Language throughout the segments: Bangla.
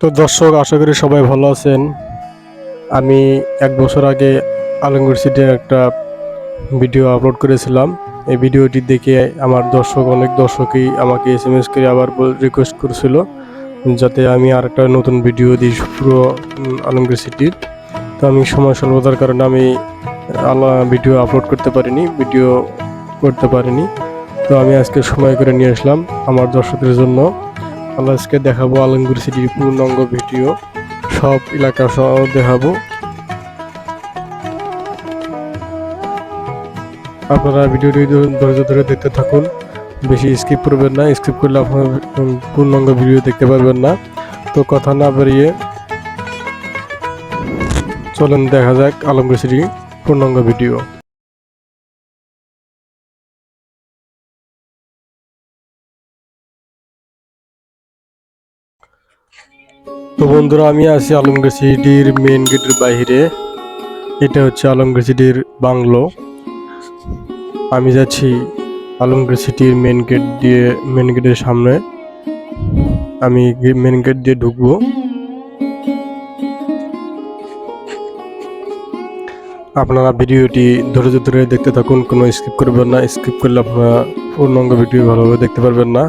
তো দর্শক, আশা করি সবাই ভালো আছেন। আমি এক বছর আগে আলমগীর সিটির একটা ভিডিও আপলোড করেছিলাম। এই ভিডিওটি দেখে আমার দর্শক, অনেক দর্শকই আমাকে এস এম এস করে আবার রিকোয়েস্ট করেছিল যাতে আমি আর একটা নতুন ভিডিও দিই পুরো আলমগীর সিটির। তো আমি সময় স্বল্পতার কারণে আমি ভিডিও আপলোড করতে পারিনি, ভিডিও করতে পারিনি। তো আমি আজকে সময় করে নিয়ে আসলাম আমার দর্শকদের জন্য। আজকে দেখাবো আলমগীর সিটির পূর্ণাঙ্গ ভিডিও। সব এলাকা সহ দেখাবো। আপনারা ভিডিওটি ধৈর্য ধরে দেখতে থাকুন। বেশি স্কিপ করবেন না। স্কিপ করলে আপনার পূর্ণাঙ্গ ভিডিও দেখতে পারবেন না। তো কথা না বাড়িয়ে চলেন দেখা যাক আলমগীর সিটির পূর্ণাঙ্গ ভিডিও। তো বন্ধুরা, আমি আছি আলমগীর সিটির মেন গেটের বাইরে। এটা হচ্ছে আলমগীর সিটির বাংলো। আমি যাচ্ছি আলমগীর সিটির মেন গেট দিয়ে মেন গেটের সামনে। আমি মেন গেট দিয়ে ঢুকবো। আপনারা ভিডিওটি ধৈর্য ধরে দেখতে থাকুন, কোনো স্কিপ করবেন না। স্কিপ করলে আপনারা পূর্ণাঙ্গ ভিডিও ভালোভাবে দেখতে পারবেন না।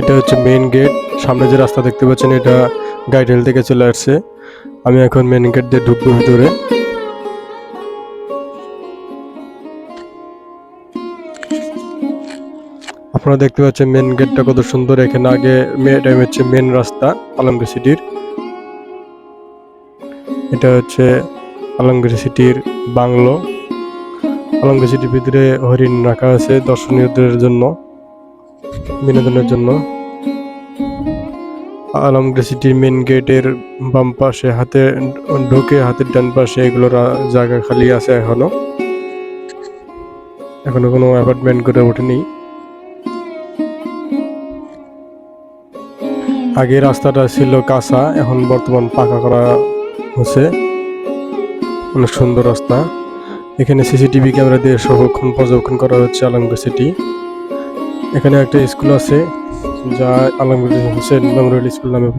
এটা হচ্ছে মেইন গেট সামনে যে রাস্তা দেখতে পাচ্ছেন, এটা গাইডেল থেকে চলে আসছে। আমি এখন মেইন গেট দিয়ে ঢুকবো ভিতরে। আপনারা দেখতে পাচ্ছেন মেন গেটটা কত সুন্দর। এখানে আগে এটা হচ্ছে মেন রাস্তা, আলমগীর সিটির। এটা হচ্ছে আলমগীর সিটির বাংলো। আলমগীর সিটির ভিতরে হরিণ রাখা আছে দর্শনীয়দের জন্য। বিনোদনের জন্য। আলমগীর সিটির মেন গেটের বাম পাশে হাতে ঢুকে হাতের ডান পাশে এগুলোর জায়গা খালি আছে এখনও। এখনও কোনো অ্যাপার্টমেন্ট করে ওঠেনি। আগে রাস্তাটা ছিল কাঁচা, এখন বর্তমান পাকা করা হচ্ছে। অনেক সুন্দর রাস্তা। এখানে সিসিটিভি ক্যামেরা দিয়ে সংরক্ষণ পর্যবেক্ষণ করা হচ্ছে আলমগীর সিটি। এখানে একটা স্কুল আছে, যা আলমগীর হোসেন মেমোরিয়াল স্কুল নামে।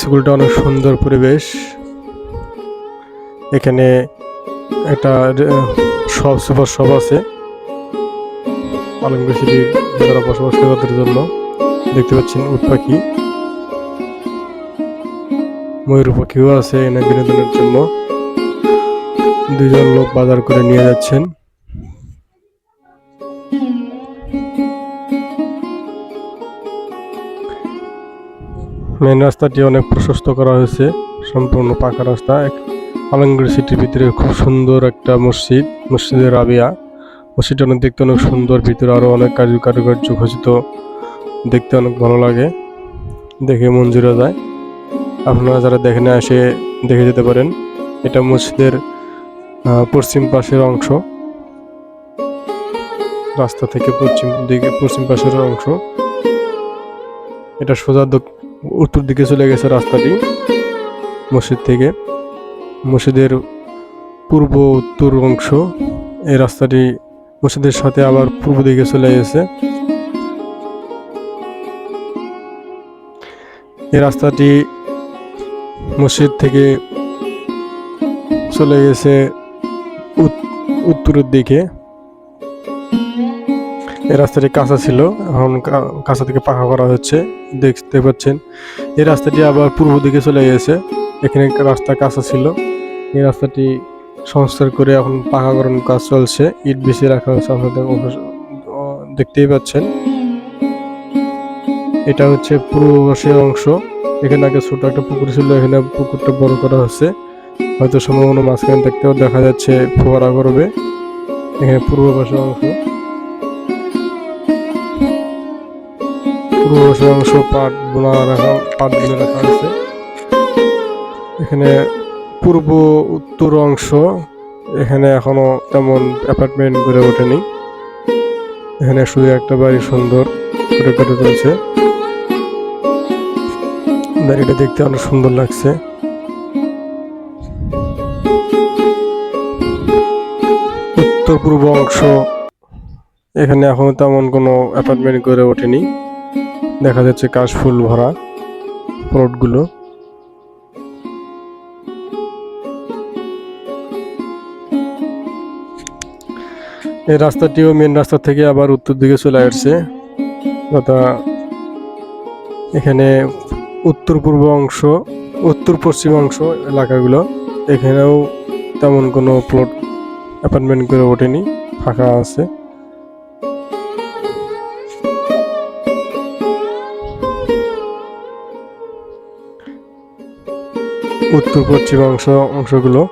স্কুলটা অনেক সুন্দর পরিবেশ। এখানে একটা সব সুপার সব আছে। আলমগীর সিটির যারা বসবাস করে তাদের জন্য। দেখতে পাচ্ছেন উট পাখি। ময়ূর পাখিও আছে এনে বিনোদনের জন্য। দুজন লোক বাজার করে নিয়ে যাচ্ছেন। মেন রাস্তাটি অনেক প্রশস্ত করা হয়েছে, সম্পূর্ণ পাকা রাস্তা। এক- আলমগীর সিটির ভিতরে খুব সুন্দর একটা মসজিদ মসজিদের রাবিয়া। মসজিদটা অনেক দেখতে অনেক সুন্দর, ভিতরে আরও অনেক কাজু কারুকার্য খচিত দেখতে অনেক ভালো লাগে, দেখে মন জুড়ে যায়। আপনারা যারা দেখে না এসে দেখে যেতে পারেন। এটা মসজিদের পশ্চিম পাশের অংশ। রাস্তা থেকে পশ্চিম দিকে, পশ্চিম পাশের অংশ। এটা সোজা উত্তর দিকে চলে গেছে রাস্তাটি, মসজিদ থেকে। মসজিদের পূর্ব উত্তর অংশ, এই রাস্তাটি মসজিদের সাথে আবার পূর্ব দিকে চলে গেছে। এই রাস্তাটি মসজিদ থেকে চলে গেছে উত্তরের দিকে। এই রাস্তাটি কাঁচা ছিল। এখন কাঁচা থেকে পাকা করা হচ্ছে। দেখতে পাচ্ছেন। এই রাস্তাটি আবার পূর্ব দিকে চলে গেছে। এখানে রাস্তা কাঁচা ছিল। এই রাস্তাটি সংস্কার করে এখন পাকাকরণ কাজ চলছে। ইট বেশি রাখা হয়েছে আপনাদের দেখতেই পাচ্ছেন। এটা হচ্ছে পূর্ব পাশের অংশ। এখানে আগে ছোট একটা পুকুর ছিল। এখানে পুকুরটা বড় করা হচ্ছে। হয়তো সম্ভাবনা মাঝখানে দেখতেও দেখা যাচ্ছে ফোয়ারা করবে এখানে পূর্ব পাশের অংশ। পূর্ব পাশের অংশ পাট বোনা রাখা, পাট বুনে রাখা আছে। এখানে পূর্ব উত্তর অংশ, এখানে এখনও তেমন অ্যাপার্টমেন্ট গড়ে ওঠেনি। এখানে শুধু একটা বাড়ি সুন্দর করে করে তুলছে। বাড়িটা দেখতে অনেক সুন্দর লাগছে। উত্তর পূর্ব অংশ। এখানে এখনও তেমন কোনো অ্যাপার্টমেন্ট করে ওঠেনি। দেখা যাচ্ছে কাশফুল ভরা প্লটগুলো এই রাস্তাটিও মেন রাস্তা থেকে আবার উত্তর দিকে চলে আসছে। তথা এখানে উত্তর পূর্ব অংশ উত্তর পশ্চিম অংশ এলাকাগুলো, এখানেও তেমন কোনো প্লট অ্যাপার্টমেন্ট করে ওঠেনি, ফাঁকা আছে। উত্তর পশ্চিম অংশ অংশগুলো।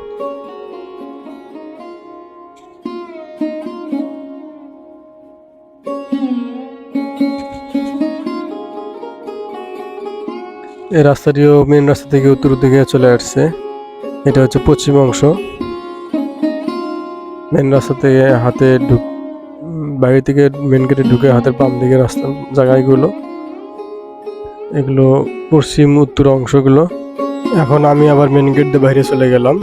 এই রাস্তাটিও মেন রাস্তা থেকে উত্তর দিকে চলে আসছে। এটা হচ্ছে পশ্চিম অংশ। মেন রাস্তা থেকে হাতে ঢুক বাইরে থেকে মেন গেটে ঢুকে হাতের বাম দিকে রাস্তা জায়গাগুলো। এগুলো পশ্চিম উত্তর অংশগুলো। এখন আমি আবার মেন গেট দিয়ে বাইরে চলে গেলাম।